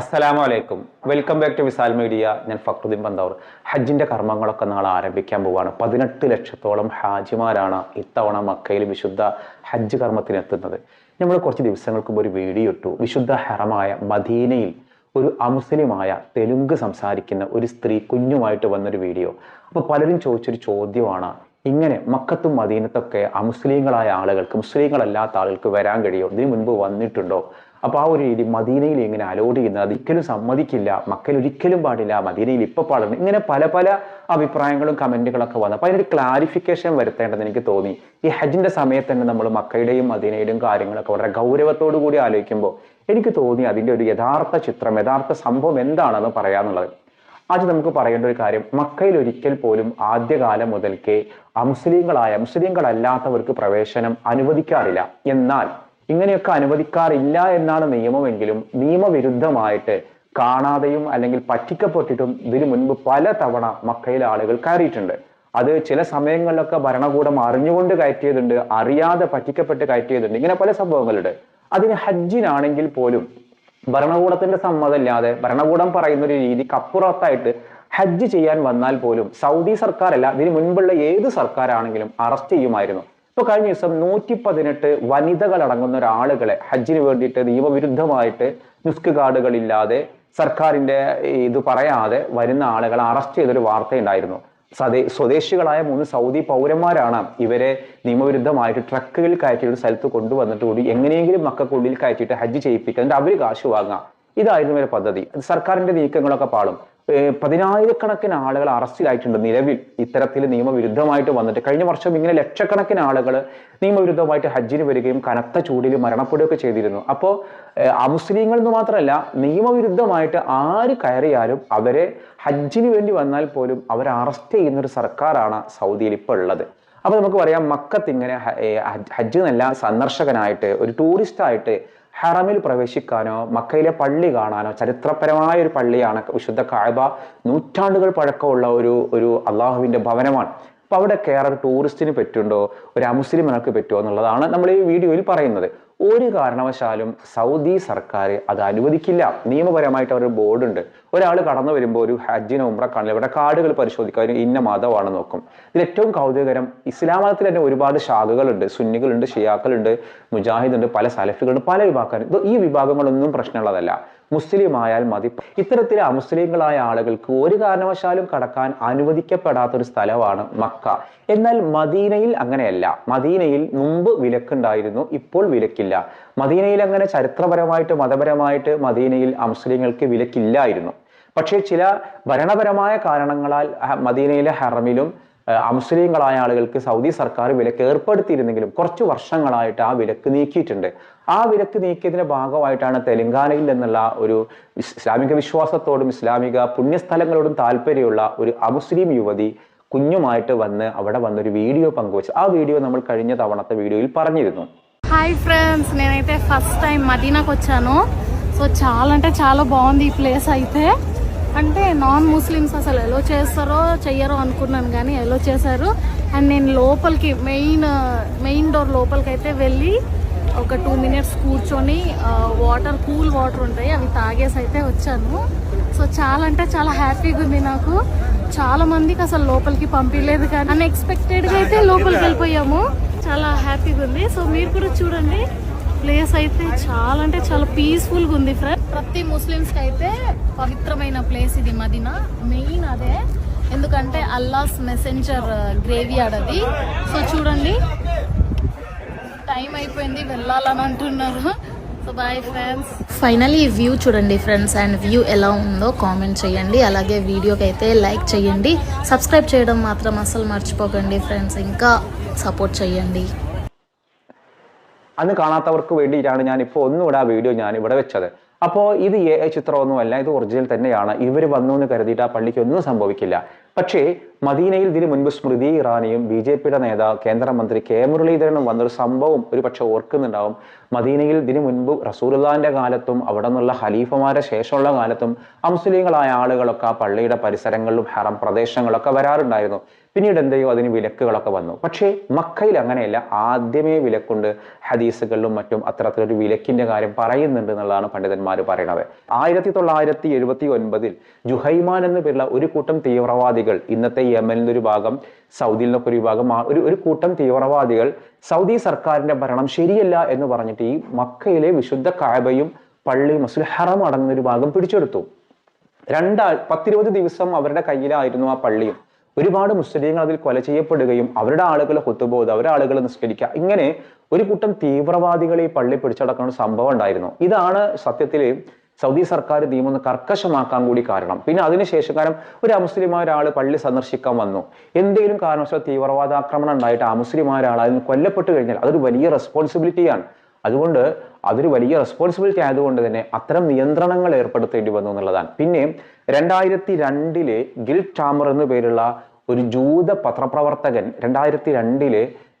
അസ്സലാമു അലൈക്കും welcome back to Visal media ഞാൻ ഫക്രുദ്ദീൻ ബന്ദാവർ ഹജ്ജിന്റെ കർമ്മങ്ങളൊക്കെ നാളെ ആരംഭിക്കാൻ പോവുകയാണ് പതിനെട്ട് ലക്ഷത്തോളം ഹാജിമാരാണ് ഇത്തവണ മക്കയിൽ വിശുദ്ധ ഹജ്ജ് കർമ്മത്തിനെത്തുന്നത് നമ്മൾ കുറച്ച് ദിവസങ്ങൾക്ക് മുമ്പ് ഒരു വീഡിയോ ഇട്ടു. വിശുദ്ധ ഹറമായ മദീനയിൽ ഒരു അമുസ്ലിമായ തെലുങ്ക് സംസാരിക്കുന്ന ഒരു സ്ത്രീ കുഞ്ഞുമായിട്ട് വന്നൊരു വീഡിയോ. അപ്പോൾ പലരും ചോദിച്ചൊരു ചോദ്യമാണ് ഇങ്ങനെ മക്കത്തും മദീനത്തൊക്കെ അമുസ്ലിങ്ങളായ ആളുകൾക്ക് മുസ്ലിങ്ങളല്ലാത്ത ആളുകൾക്ക് വരാൻ കഴിയോ? ഇതിനു മുൻപ് വന്നിട്ടുണ്ടോ? അപ്പോൾ ആ ഒരു രീതി മദീനയിൽ ഇങ്ങനെ അലോട്ട് ചെയ്യുന്നത്? അതൊരിക്കലും സമ്മതിക്കില്ല. മക്കൾ ഒരിക്കലും പാടില്ല. മദീനയിൽ ഇപ്പോൾ പാടുന്നു. ഇങ്ങനെ പല പല അഭിപ്രായങ്ങളും കമന്റുകളൊക്കെ വന്നു. അപ്പോൾ അതിനൊരു ക്ലാരിഫിക്കേഷൻ വരുത്തേണ്ടത് എനിക്ക് തോന്നി. ഈ ഹജ്ജിന്റെ സമയത്ത് തന്നെ നമ്മൾ മക്കയുടെയും മദീനയുടെയും കാര്യങ്ങളൊക്കെ വളരെ ഗൗരവത്തോടു കൂടി ആലോചിക്കുമ്പോൾ എനിക്ക് തോന്നി അതിന്റെ ഒരു യഥാർത്ഥ ചിത്രം യഥാർത്ഥ സംഭവം എന്താണെന്ന് പറയാന്നുള്ളത് ആദ്യം നമുക്ക് പറയേണ്ട ഒരു കാര്യം മക്കയിൽ ഒരിക്കൽ പോലും ആദ്യകാലം മുതൽക്കേ അമുസ്ലിങ്ങളായ മുസ്ലിങ്ങളല്ലാത്തവർക്ക് പ്രവേശനം അനുവദിക്കാറില്ല. എന്നാൽ ഇങ്ങനെയൊക്കെ അനുവദിക്കാറില്ല എന്നാണ് നിയമമെങ്കിലും നിയമവിരുദ്ധമായിട്ട് കാണാതെയും അല്ലെങ്കിൽ പറ്റിക്കപ്പെട്ടിട്ടും ഇതിനു മുൻപ് പല തവണ മക്കയിലെ ആളുകൾ കയറിയിട്ടുണ്ട്. അത് ചില സമയങ്ങളിലൊക്കെ ഭരണകൂടം അറിഞ്ഞുകൊണ്ട് കയറ്റിയതുണ്ട് അറിയാതെ പറ്റിക്കപ്പെട്ട് കയറ്റിയതുണ്ട്. ഇങ്ങനെ പല സംഭവങ്ങളുണ്ട്. അതിന് ഹജ്ജിനാണെങ്കിൽ പോലും ഭരണകൂടത്തിന്റെ സമ്മതമില്ലാതെ ഭരണകൂടം പറയുന്ന ഒരു രീതിക്ക് അപ്പുറത്തായിട്ട് ഹജ്ജ് ചെയ്യാൻ വന്നാൽ പോലും സൗദി സർക്കാരല്ല ഇതിന് മുൻപുള്ള ഏത് സർക്കാരാണെങ്കിലും അറസ്റ്റ് ചെയ്യുമായിരുന്നു. ഇപ്പൊ കഴിഞ്ഞ ദിവസം നൂറ്റി പതിനെട്ട് വനിതകൾ അടങ്ങുന്ന ഒരാളുകളെ ഹജ്ജിന് വേണ്ടിയിട്ട് നിയമവിരുദ്ധമായിട്ട് നിസ്ക് കാർഡുകളില്ലാതെ സർക്കാരിന്റെ ഇത് പറയാതെ വരുന്ന ആളുകളെ അറസ്റ്റ് ചെയ്തൊരു വാർത്തയുണ്ടായിരുന്നു. സ്വദേ സ്വദേശികളായ മൂന്ന് സൗദി പൗരന്മാരാണ് ഇവരെ നിയമവിരുദ്ധമായിട്ട് ട്രക്കുകളിൽ കയറ്റി ഒരു സ്ഥലത്ത് കൊണ്ടുവന്നിട്ട് കൂടി എങ്ങനെയെങ്കിലും മക്കൾക്കുള്ളിൽ കയറ്റിയിട്ട് ഹജ്ജ് ചെയ്യിപ്പിക്കുക എന്നിട്ട് അവർ കാശ് വാങ്ങുക. ഇതായിരുന്നു ഒരു പദ്ധതി. സർക്കാരിന്റെ നീക്കങ്ങളൊക്കെ പാളും. പതിനായിരക്കണക്കിന് ആളുകൾ അറസ്റ്റിലായിട്ടുണ്ട് നിലവിൽ ഇത്തരത്തിൽ നിയമവിരുദ്ധമായിട്ട് വന്നിട്ട്. കഴിഞ്ഞ വർഷം ഇങ്ങനെ ലക്ഷക്കണക്കിന് ആളുകൾ നിയമവിരുദ്ധമായിട്ട് ഹജ്ജിന് വരികയും കനത്ത ചൂടിൽ മരണപ്പെടുകയൊക്കെ ചെയ്തിരുന്നു. അപ്പോൾ അമുസ്ലിങ്ങൾ എന്ന് മാത്രമല്ല നിയമവിരുദ്ധമായിട്ട് ആര് കയറിയാലും അവരെ ഹജ്ജിന് വേണ്ടി വന്നാൽ പോലും അവരെ അറസ്റ്റ് ചെയ്യുന്ന ഒരു സർക്കാരാണ് സൗദിയിൽ ഇപ്പോൾ ഉള്ളത്. അപ്പോൾ നമുക്ക് പറയാം മക്കത്ത് ഇങ്ങനെ ഹജ്ജ് എന്നല്ല സന്ദർശകനായിട്ട് ഒരു ടൂറിസ്റ്റ് ആയിട്ട് ഹറമിൽ പ്രവേശിക്കാനോ മക്കയിലെ പള്ളി കാണാനോ ചരിത്രപരമായ ഒരു പള്ളിയാണ് വിശുദ്ധ കായബ നൂറ്റാണ്ടുകൾ പഴക്കമുള്ള ഒരു ഒരു അള്ളാഹുവിന്റെ ഭവനമാണ്. അപ്പോൾ അവിടെ കയറാൻ ടൂറിസ്റ്റിന് പറ്റുണ്ടോ? ഒരു അമുസ്ലിം അമുസ്ലിമിനൊക്കെ പറ്റുമോ എന്നുള്ളതാണ് നമ്മൾ ഈ വീഡിയോയിൽ പറയുന്നത്. ഒരു കാരണവശാലും സൗദി സർക്കാർ അത് അനുവദിക്കില്ല. നിയമപരമായിട്ട് അവരുടെ ബോർഡുണ്ട്. ഒരാൾ കടന്നു വരുമ്പോൾ ഒരു ഹജ്ജിന് ഉമ്ര കാണില്ല ഇവിടെ കാർഡുകൾ പരിശോധിക്കുക അതിന് ഇന്ന മതമാണ് നോക്കും. ഇതിൽ ഏറ്റവും കൗതുകകരം ഇസ്ലാം മതത്തിൽ തന്നെ ഒരുപാട് ശാഖകളുണ്ട് സുന്നികളുണ്ട് ഷിയാക്കളുണ്ട് മുജാഹിദ് ഉണ്ട് പല സലഫികളുണ്ട് പല വിഭാഗക്കാരും. ഇത് ഈ വിഭാഗങ്ങളൊന്നും പ്രശ്നമുള്ളതല്ല. മുസ്ലിം ആയാൽ മതി. ഇത്തരത്തിൽ അമുസ്ലിങ്ങളായ ആളുകൾക്ക് ഒരു കാരണവശാലും കടക്കാൻ അനുവദിക്കപ്പെടാത്ത ഒരു സ്ഥലമാണ് മക്ക. എന്നാൽ മദീനയിൽ അങ്ങനെയല്ല. മദീനയിൽ മുമ്പ് വിലക്കുണ്ടായിരുന്നു ഇപ്പോൾ വിലക്കില്ല. മദീനയിൽ അങ്ങനെ ചരിത്രപരമായിട്ട് മതപരമായിട്ട് മദീനയിൽ അമുസ്ലിങ്ങൾക്ക് വിലക്കില്ലായിരുന്നു. പക്ഷേ ചില ഭരണപരമായ കാരണങ്ങളാൽ മദീനയിലെ ഹറമിലും അമുസ്ലിങ്ങളായ ആളുകൾക്ക് സൗദി സർക്കാർ വിലക്ക് ഏർപ്പെടുത്തിയിരുന്നെങ്കിലും കുറച്ച് വർഷങ്ങളായിട്ട് ആ വിലക്ക് നീക്കിയിട്ടുണ്ട്. ആ വിലക്ക് നീക്കിയതിന്റെ ഭാഗമായിട്ടാണ് തെലങ്കാനയിൽ നിന്നുള്ള ഒരു ഇസ് ഇസ്ലാമിക വിശ്വാസത്തോടും ഇസ്ലാമിക പുണ്യസ്ഥലങ്ങളോടും താല്പര്യമുള്ള ഒരു അമുസ്ലിം യുവതി കുഞ്ഞുമായിട്ട് വന്ന് അവിടെ വന്നൊരു വീഡിയോ പങ്കുവച്ചു. ആ വീഡിയോ നമ്മൾ കഴിഞ്ഞ തവണത്തെ വീഡിയോയിൽ പറഞ്ഞിരുന്നു. హాయ్ ఫ్రెండ్స్ నేనైతే ఫస్ట్ టైం మదీనాకి వచ్చాను. సో చాలా అంటే చాలా బాగుంది ఈ ప్లేస్ అయితే. అంటే నాన్ ముస్లిమ్స్ అసలు ఎలా చేస్తారో చెయ్యరో అనుకున్నాను కానీ ఎలా చేశారు. అండ్ నేను లోపలికి మెయిన్ మెయిన్ డోర్ లోపలికి అయితే వెళ్ళి ఒక టూ మినిట్స్ కూర్చొని వాటర్ కూల్ వాటర్ ఉంటాయి అవి తాగేసి అయితే వచ్చాను. సో చాలా అంటే చాలా హ్యాపీగా ఉంది నాకు. చాలా మందికి అసలు లోపలికి పంపించలేదు కానీ అన్ఎక్స్పెక్టెడ్గా అయితే లోపలికి వెళ్ళిపోయాము. చాలా హ్యాపీగా ఉంది. సో మీరు కూడా చూడండి. ప్లేస్ అయితే చాలా అంటే చాలా పీస్ఫుల్గా ఉంది ఫ్రెండ్ ప్రతి ముస్లిమ్స్కి అయితే పవిత్రమైన ప్లేస్ ఇది మదీనా. మెయిన్ అదే. ఎందుకంటే అల్లాస్ మెసెంజర్ గ్రేవీ uh, అది. సో చూడండి. టైం అయిపోయింది వెళ్ళాలని అంటున్నారు. సో బాయ్ ఫ్రెండ్స్ ఫైనల్లీ ఈ వ్యూ చూడండి ఫ్రెండ్స్ అండ్ వ్యూ ఎలా ఉందో కామెంట్ చేయండి అలాగే వీడియోకి అయితే లైక్ చేయండి సబ్స్క్రైబ్ చేయడం మాత్రం అసలు మర్చిపోకండి ఫ్రెండ్స్ ఇంకా సపోర్ట్ చేయండి അന്ന് കാണാത്തവർക്ക് വേണ്ടിയിട്ടാണ് ഞാൻ ഇപ്പോൾ ഒന്നുകൂടെ ആ വീഡിയോ ഞാൻ ഇവിടെ വെച്ചത് അപ്പോൾ ഇത് ഏ ചിത്രമൊന്നുമല്ല ഇത് ഒറിജിനൽ തന്നെയാണ് ഇവർ വന്നു എന്ന് കരുതിയിട്ട് ആ പള്ളിക്ക് ഒന്നും സംഭവിക്കില്ല പക്ഷേ മദീനയിൽ ഇതിനു മുൻപ് സ്മൃതി ഇറാനിയും ബി ജെ പിയുടെ നേതാവ് കേന്ദ്രമന്ത്രി കെ മുരളീധരനും വന്നൊരു സംഭവം ഒരു പക്ഷെ ഓർക്കുന്നുണ്ടാവും. മദീനയിൽ ഇതിനു മുൻപ് റസൂലുള്ളാന്റെ കാലത്തും അവിടെ നിന്നുള്ള ഖലീഫമാരെ ശേഷമുള്ള കാലത്തും അമുസ്ലിങ്ങളായ ആളുകളൊക്കെ ആ പള്ളിയുടെ പരിസരങ്ങളിലും ഹറം പ്രദേശങ്ങളൊക്കെ വരാറുണ്ടായിരുന്നു. പിന്നീട് എന്തെയോ അതിന് വിലക്കുകളൊക്കെ വന്നു. പക്ഷേ മക്കയിൽ അങ്ങനെയല്ല. ആദ്യമേ വിലക്കുണ്ട്. ഹദീസുകളിലും മറ്റും അത്തരത്തിലൊരു വിലക്കിന്റെ കാര്യം പറയുന്നുണ്ട് എന്നുള്ളതാണ് പണ്ഡിതന്മാർ പറയുന്നത് ആയിരത്തി തൊള്ളായിരത്തി എഴുപത്തി ഒൻപതിൽ ജുഹൈമാൻ എന്ന പേരുള്ള ഒരു കൂട്ടം തീവ്രവാദികൾ ഇന്നത്തെ യമനിൽ ഒരു ഭാഗം സൗദിയിൽ നിന്നൊക്കെ ഒരു വിഭാഗം ഒരു ഒരു കൂട്ടം തീവ്രവാദികൾ സൗദി സർക്കാരിന്റെ ഭരണം ശരിയല്ല എന്ന് പറഞ്ഞിട്ട് ഈ മക്കയിലെ വിശുദ്ധ കായബയും പള്ളി മസുൽ ഹറം അടങ്ങുന്ന ഒരു ഭാഗം പിടിച്ചെടുത്തു. രണ്ടാ പത്തിരുപത് ദിവസം അവരുടെ കയ്യിലായിരുന്നു ആ പള്ളിയും. ഒരുപാട് മുസ്ലിങ്ങൾ അതിൽ കൊല ചെയ്യപ്പെടുകയും അവരുടെ ആളുകൾ കൊത്തുപോകുക അവരുടെ ആളുകളെ നിസ്കരിക്കുക ഇങ്ങനെ ഒരു കൂട്ടം തീവ്രവാദികളെ ഈ പള്ളി പിടിച്ചടക്കുന്ന ഒരു സംഭവം ഉണ്ടായിരുന്നു. ഇതാണ് സത്യത്തിൽ സൗദി സർക്കാർ നിയമം ഒന്ന് കർക്കശമാക്കാൻ കൂടി കാരണം. പിന്നെ അതിനുശേഷം കാരണം ഒരു അമുസ്ലിമായ ഒരാൾ പള്ളി സന്ദർശിക്കാൻ വന്നു. എന്തെങ്കിലും കാരണവശാൽ തീവ്രവാദ ആക്രമണം ഉണ്ടായിട്ട് ആ മുസ്ലിമായ ഒരാൾ അതിന് കൊല്ലപ്പെട്ടു കഴിഞ്ഞാൽ അതൊരു വലിയ റെസ്പോൺസിബിലിറ്റിയാണ് അതുകൊണ്ട് അതൊരു വലിയ റെസ്പോൺസിബിലിറ്റി ആയതുകൊണ്ട് തന്നെ അത്തരം നിയന്ത്രണങ്ങൾ ഏർപ്പെടുത്തേണ്ടി വന്നു എന്നുള്ളതാണ്. പിന്നെ രണ്ടായിരത്തി രണ്ടിൽ ഗിൽ ടാമർ എന്നു പേരുള്ള ഒരു ജൂത പത്രപ്രവർത്തകൻ രണ്ടായിരത്തി രണ്ടിൽ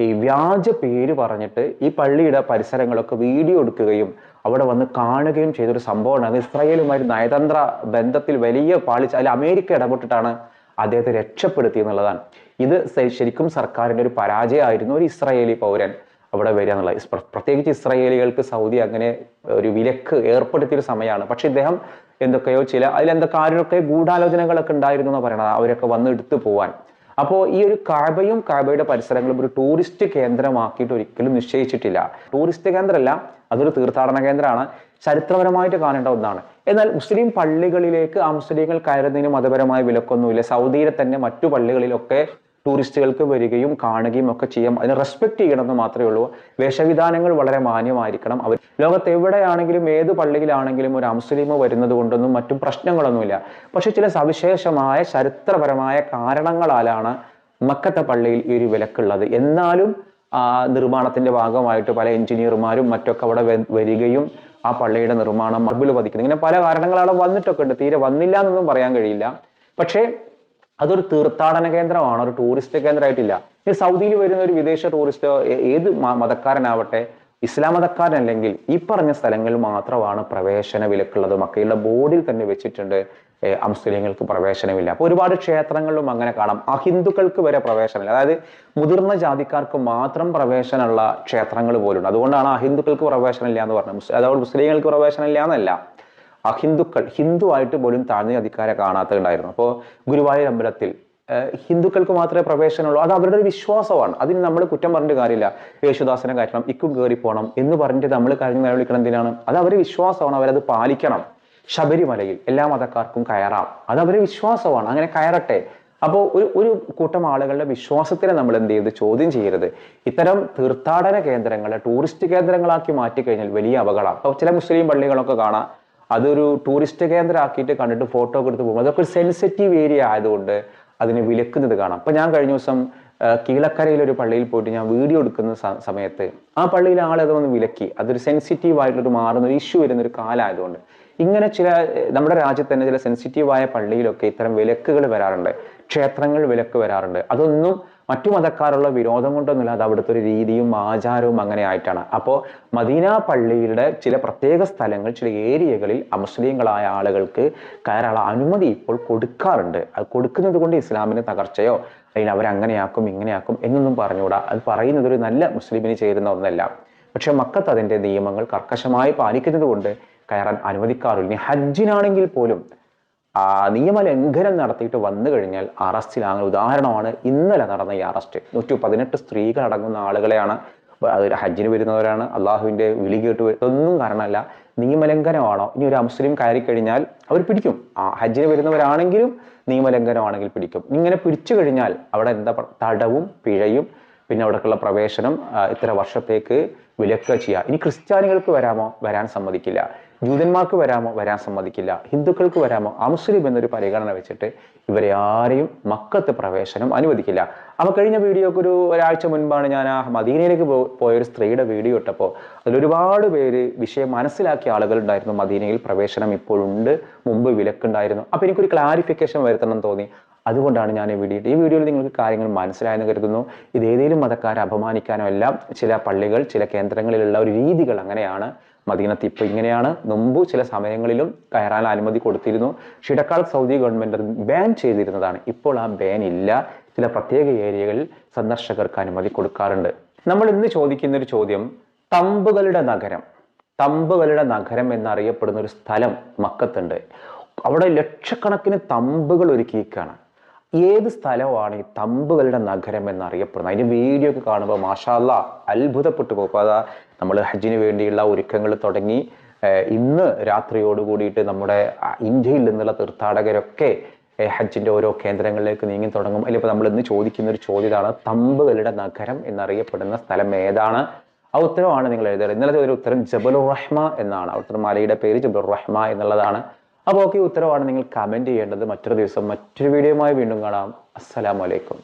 ഈ വ്യാജ പേര് പറഞ്ഞിട്ട് ഈ പള്ളിയുടെ പരിസരങ്ങളൊക്കെ വീഡിയോ എടുക്കുകയും അവിടെ വന്ന് കാണുകയും ചെയ്തൊരു സംഭവമാണ്. അത് ഇസ്രായേലുമായി നയതന്ത്ര ബന്ധത്തിൽ വലിയ പാളിച്ച അതിൽ അമേരിക്ക ഇടപെട്ടിട്ടാണ് അദ്ദേഹത്തെ രക്ഷപ്പെടുത്തി എന്നുള്ളതാണ്. ഇത് ശരിക്കും സർക്കാരിന്റെ ഒരു പരാജയമായിരുന്നു ഒരു ഇസ്രായേലി പൗരൻ അവിടെ വരിക എന്നുള്ളത്. പ്രത്യേകിച്ച് ഇസ്രായേലികൾക്ക് സൗദി അങ്ങനെ ഒരു വിലക്ക് ഏർപ്പെടുത്തിയൊരു സമയമാണ്. പക്ഷെ ഇദ്ദേഹം എന്തൊക്കെയോ ചില അതിലെന്തൊക്കെ ആരൊക്കെ ഗൂഢാലോചനകളൊക്കെ ഉണ്ടായിരുന്നു എന്ന് പറയണത് അവരൊക്കെ വന്ന് എടുത്തു പോവാൻ. അപ്പോൾ ഈ ഒരു കാബയും കാബയുടെ പരിസരങ്ങളും ഒരു ടൂറിസ്റ്റ് കേന്ദ്രമാക്കിയിട്ട് ഒരിക്കലും നിശ്ചയിച്ചിട്ടില്ല. ടൂറിസ്റ്റ് കേന്ദ്രമല്ല അതൊരു തീർത്ഥാടന കേന്ദ്രമാണ്. ചരിത്രപരമായിട്ട് കാണേണ്ട ഒന്നാണ്. എന്നാൽ മുസ്ലിം പള്ളികളിലേക്ക് ആ മുസ്ലിങ്ങൾ കയറുന്നതിന് മതപരമായ വിലക്കൊന്നുമില്ല. സൗദിയിലെ തന്നെ മറ്റു പള്ളികളിലൊക്കെ ടൂറിസ്റ്റുകൾക്ക് വരികയും കാണുകയും ഒക്കെ ചെയ്യാം. അതിനെ റെസ്പെക്ട് ചെയ്യണമെന്ന് മാത്രമേ ഉള്ളൂ. വേഷവിധാനങ്ങൾ വളരെ മാന്യമായിരിക്കണം. അവർ ലോകത്ത് എവിടെയാണെങ്കിലും ഏത് പള്ളിയിലാണെങ്കിലും ഒരു അമുസ്ലിം വരുന്നത് കൊണ്ടൊന്നും മറ്റും പ്രശ്നങ്ങളൊന്നുമില്ല. പക്ഷെ ചില സവിശേഷമായ ചരിത്രപരമായ കാരണങ്ങളാലാണ് മക്കത്തെ പള്ളിയിൽ ഈ ഒരു വിലക്കുള്ളത്. എന്നാലും ആ നിർമ്മാണത്തിന്റെ ഭാഗമായിട്ട് പല എഞ്ചിനീയർമാരും മറ്റൊക്കെ അവിടെ വരികയും ആ പള്ളിയുടെ നിർമ്മാണം മർബിൾ പതിക്കുന്നത് ഇങ്ങനെ പല കാരണങ്ങൾ വന്നിട്ടൊക്കെ ഉണ്ട് തീരെ വന്നില്ല എന്നൊന്നും പറയാൻ കഴിയില്ല. പക്ഷേ അതൊരു തീർത്ഥാടന കേന്ദ്രമാണ്. ഒരു ടൂറിസ്റ്റ് കേന്ദ്രമായിട്ടില്ല. ഇനി സൗദിയിൽ വരുന്ന ഒരു വിദേശ ടൂറിസ്റ്റ് ഏത് മതക്കാരനാവട്ടെ ഇസ്ലാം മതക്കാരനല്ലെങ്കിൽ ഈ പറഞ്ഞ സ്ഥലങ്ങളിൽ മാത്രമാണ് പ്രവേശന വിലക്കുള്ളത്. മക്കയുടെ ബോർഡിൽ തന്നെ വെച്ചിട്ടുണ്ട്. അമുസ്ലിങ്ങൾക്ക് പ്രവേശനമില്ല. അപ്പോൾ ഒരുപാട് ക്ഷേത്രങ്ങളിലും അങ്ങനെ കാണാം. അഹിന്ദുക്കൾക്ക് വരെ പ്രവേശനമില്ല. അതായത് മുതിർന്ന ജാതിക്കാർക്ക് മാത്രം പ്രവേശനമുള്ള ക്ഷേത്രങ്ങൾ പോലുണ്ട്. അതുകൊണ്ടാണ് അഹിന്ദുക്കൾക്ക് പ്രവേശനമില്ല എന്ന് പറഞ്ഞത്. അതുകൊണ്ട് മുസ്ലിങ്ങൾക്ക് പ്രവേശനമില്ല എന്നല്ല. അഹിന്ദുക്കൾ ഹിന്ദു ആയിട്ട് പോലും താഴ്ന്ന ജാതിക്കാരെ കാണാത്തതുണ്ടായിരുന്നു. അപ്പോൾ ഗുരുവായൂർ അമ്പലത്തിൽ ഹിന്ദുക്കൾക്ക് മാത്രമേ പ്രവേശനമുള്ളൂ. അത് അവരുടെ ഒരു വിശ്വാസമാണ്. അതിന് നമ്മൾ കുറ്റം പറഞ്ഞിട്ട് കാര്യമില്ല. യേശുദാസനെ കയറ്റണം ഇക്കും കയറി പോകണം എന്ന് പറഞ്ഞിട്ട് നമ്മൾ കാര്യങ്ങൾ നിലവിളിക്കണം എന്തിനാണ്? അത് അവരുടെ വിശ്വാസമാണ്. അവരത് പാലിക്കണം. ശബരിമലയിൽ എല്ലാ മതക്കാർക്കും കയറാം. അത് അവരുടെ വിശ്വാസമാണ്. അങ്ങനെ കയറട്ടെ. അപ്പോൾ ഒരു ഒരു കൂട്ടം ആളുകളുടെ വിശ്വാസത്തിനെ നമ്മൾ എന്ത് ചെയ്ത്? ചോദ്യം ചെയ്യരുത്. ഇത്തരം തീർത്ഥാടന കേന്ദ്രങ്ങളെ ടൂറിസ്റ്റ് കേന്ദ്രങ്ങളാക്കി മാറ്റി കഴിഞ്ഞാൽ വലിയ അപകടം. അപ്പോൾ ചില മുസ്ലിം പള്ളികളൊക്കെ കാണാം. അതൊരു ടൂറിസ്റ്റ് കേന്ദ്രമാക്കിയിട്ട് കണ്ടിട്ട് ഫോട്ടോ എടുത്ത് പോകും. അതൊക്കെ ഒരു സെൻസിറ്റീവ് ഏരിയ ആയതുകൊണ്ട് അതിനെ വിലക്കുന്നത് കാണാം. അപ്പൊ ഞാൻ കഴിഞ്ഞ ദിവസം കീഴക്കരയിൽ ഒരു പള്ളിയിൽ പോയിട്ട് ഞാൻ വീഡിയോ എടുക്കുന്ന സമയത്ത് ആ പള്ളിയിലെ ആളെ വന്ന് വിലക്കി. അതൊരു സെൻസിറ്റീവ് ആയിട്ടൊരു മാറുന്ന ഒരു ഇഷ്യൂ വരുന്ന ഒരു കാലമായതുകൊണ്ട്. ഇങ്ങനെ ചില നമ്മുടെ രാജ്യത്ത് തന്നെ ചില സെൻസിറ്റീവായ പള്ളിയിലൊക്കെ ഇത്തരം വിലക്കുകൾ വരാറുണ്ട്. ക്ഷേത്രങ്ങൾ വിലക്ക് വരാറുണ്ട്. അതൊന്നും മറ്റു മതക്കാരുള്ള വിരോധം കൊണ്ടൊന്നുമില്ല. അത് അവിടുത്തെ ഒരു രീതിയും ആചാരവും അങ്ങനെ ആയിട്ടാണ്. അപ്പോൾ മദീന പള്ളിയുടെ ചില പ്രത്യേക സ്ഥലങ്ങൾ ചില ഏരിയകളിൽ അമുസ്ലിങ്ങളായ ആളുകൾക്ക് കയറാനുള്ള അനുമതി ഇപ്പോൾ കൊടുക്കാറുണ്ട്. അത് കൊടുക്കുന്നത് കൊണ്ട് ഇസ്ലാമിന് തകർച്ചയോ അല്ലെങ്കിൽ അവരങ്ങനെയാക്കും ഇങ്ങനെയാക്കും എന്നൊന്നും പറഞ്ഞുകൂടാ. അത് പറയുന്നത് ഒരു നല്ല മുസ്ലിമിന് ചേരുന്ന ഒന്നല്ല. പക്ഷെ മക്കത്ത് അതിന്റെ നിയമങ്ങൾ കർക്കശമായി പാലിക്കുന്നത് കൊണ്ട് കയറാൻ അനുവദിക്കാറില്ല ഇനി ഹജ്ജിനാണെങ്കിൽ പോലും നിയമലംഘനം നടത്തിയിട്ട് വന്നു കഴിഞ്ഞാൽ അറസ്റ്റിലാകുന്ന ഉദാഹരണമാണ് ഇന്നലെ നടന്ന ഈ അറസ്റ്റ് നൂറ്റി പതിനെട്ട് സ്ത്രീകൾ അടങ്ങുന്ന ആളുകളെയാണ് ഹജ്ജിന് വരുന്നവരാണ് അള്ളാഹുവിന്റെ വിളി കേട്ട് വരുന്നതൊന്നും കാരണമല്ല നിയമലംഘനമാണോ? ഇനി ഒരു മുസ്ലിം കയറി കഴിഞ്ഞാൽ അവർ പിടിക്കും. ആ ഹജ്ജിന് വരുന്നവരാണെങ്കിലും നിയമലംഘനമാണെങ്കിൽ പിടിക്കും. ഇങ്ങനെ പിടിച്ചു കഴിഞ്ഞാൽ അവിടെ എന്താ തടവും പിഴയും പിന്നെ അവിടേക്കുള്ള പ്രവേശനം ഇത്ര വർഷത്തേക്ക് വിലക്കുക ചെയ്യുക ഇനി ക്രിസ്ത്യാനികൾക്ക് വരാമോ? വരാൻ സമ്മതിക്കില്ല. ജൂതന്മാർക്ക് വരാമോ? വരാൻ സമ്മതിക്കില്ല. ഹിന്ദുക്കൾക്ക് വരാമോ? അമുസ്ലിം എന്നൊരു പരിഗണന വെച്ചിട്ട് ഇവരെ ആരെയും മക്കത്ത് പ്രവേശനം അനുവദിക്കില്ല. അപ്പൊ കഴിഞ്ഞ വീഡിയോക്ക് ഒരു ഒരാഴ്ച മുൻപാണ് ഞാൻ ആ മദീനയിലേക്ക് പോയ ഒരു സ്ത്രീയുടെ വീഡിയോ ഇട്ടപ്പോൾ അതിലൊരുപാട് പേര് വിഷയം മനസ്സിലാക്കിയ ആളുകൾ ഉണ്ടായിരുന്നു മദീനയിൽ പ്രവേശനം ഇപ്പോഴുണ്ട് മുമ്പ് വിലക്കുണ്ടായിരുന്നു. അപ്പൊ എനിക്കൊരു ക്ലാരിഫിക്കേഷൻ വരുത്തണം തോന്നി. അതുകൊണ്ടാണ് ഞാൻ ഈ വീഡിയോ ഈ വീഡിയോയിൽ നിങ്ങൾക്ക് കാര്യങ്ങൾ മനസ്സിലായെന്ന് കരുതുന്നു. ഇത് ഏതെങ്കിലും മതക്കാരെ അപമാനിക്കാനോ എല്ലാം ചില പള്ളികൾ ചില കേന്ദ്രങ്ങളിലുള്ള ഒരു രീതികൾ അങ്ങനെയാണ്. മദീനത്ത് ഇപ്പോൾ ഇങ്ങനെയാണ് മുമ്പ് ചില സമയങ്ങളിലും കയറാൻ അനുമതി കൊടുത്തിരുന്നു. ഷിടക്കാൾ സൗദി ഗവൺമെന്റ് ബാൻ ചെയ്തിരുന്നതാണ്. ഇപ്പോൾ ആ ബാൻ ഇല്ല. ചില പ്രത്യേക ഏരിയകളിൽ സന്ദർശകർക്ക് അനുമതി കൊടുക്കാറുണ്ട്. നമ്മൾ ഇന്ന് ചോദിക്കുന്ന ഒരു ചോദ്യം തമ്പുകളുടെ നഗരം തമ്പുകളുടെ നഗരം എന്നറിയപ്പെടുന്ന ഒരു സ്ഥലം മക്കത്തുണ്ട്. അവിടെ ലക്ഷക്കണക്കിന് തമ്പുകൾ ഒരുക്കിയിരിക്കുകയാണ്. ഏത് സ്ഥലമാണ് ഈ തമ്പുകളുടെ നഗരം എന്നറിയപ്പെടുന്നത്? അതിന് വീഡിയോ ഒക്കെ കാണുമ്പോൾ മാഷാല്ല അത്ഭുതപ്പെട്ടു പോകും. അതാ നമ്മൾ ഹജ്ജിന് വേണ്ടിയുള്ള ഒരുക്കങ്ങൾ തുടങ്ങി ഇന്ന് രാത്രിയോട് കൂടിയിട്ട് നമ്മുടെ ഇന്ത്യയിൽ നിന്നുള്ള തീർത്ഥാടകരൊക്കെ ഹജ്ജിന്റെ ഓരോ കേന്ദ്രങ്ങളിലേക്ക് നീങ്ങി തുടങ്ങും. അല്ലെങ്കിൽ ഇപ്പോൾ നമ്മൾ ഇന്ന് ചോദിക്കുന്ന ഒരു ചോദ്യമാണ് തമ്പുകളുടെ നഗരം എന്നറിയപ്പെടുന്ന സ്ഥലം ഏതാണ്? ആ ഉത്തരവാണ് നിങ്ങൾ എഴുതുക ഇന്നലത്തെ ഒരു ഉത്തരം ജബലുർ റഹ്മ എന്നാണ്. അവിടുത്തെ മലയുടെ പേര് ജബലുർ റഹ്മ എന്നുള്ളതാണ്. അപ്പോൾ ഓക്കെ ഉത്തരവാണ് നിങ്ങൾ കമന്റ് ചെയ്യേണ്ടത്. മറ്റൊരു ദിവസം മറ്റൊരു വീഡിയോയുമായി വീണ്ടും കാണാം. അസ്സലാമലൈക്കും